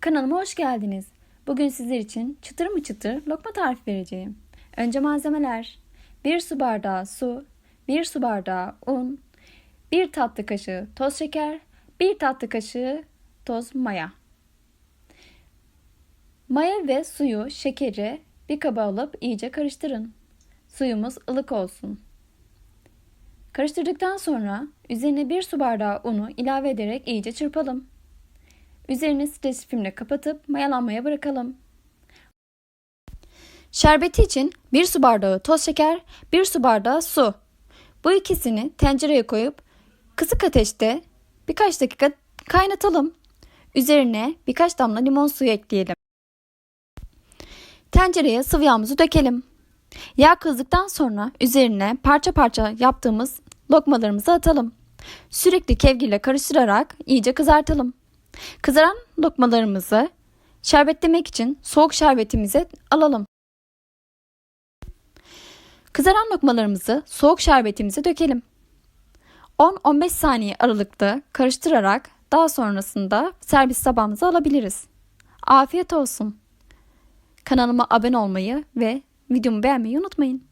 Kanalıma hoş geldiniz. Bugün sizler için çıtır mı çıtır lokma tarifi vereceğim. Önce malzemeler. 1 su bardağı su, 1 su bardağı un, 1 tatlı kaşığı toz şeker, 1 tatlı kaşığı toz maya. Maya ve suyu, şekeri bir kaba alıp iyice karıştırın. Suyumuz ılık olsun. Karıştırdıktan sonra üzerine 1 su bardağı unu ilave ederek iyice çırpalım. Üzerini streç filmle kapatıp mayalanmaya bırakalım. Şerbeti için 1 su bardağı toz şeker, 1 su bardağı su. Bu ikisini tencereye koyup kısık ateşte birkaç dakika kaynatalım. Üzerine birkaç damla limon suyu ekleyelim. Tencereye sıvı yağımızı dökelim. Yağ kızdıktan sonra üzerine parça parça yaptığımız lokmalarımızı atalım. Sürekli kevgirle karıştırarak iyice kızartalım. Kızaran lokmalarımızı şerbetlemek için soğuk şerbetimize alalım. Kızaran lokmalarımızı soğuk şerbetimize dökelim. 10-15 saniye aralıkta karıştırarak daha sonrasında servis tabağımıza alabiliriz. Afiyet olsun. Kanalıma abone olmayı ve videomu beğenmeyi unutmayın.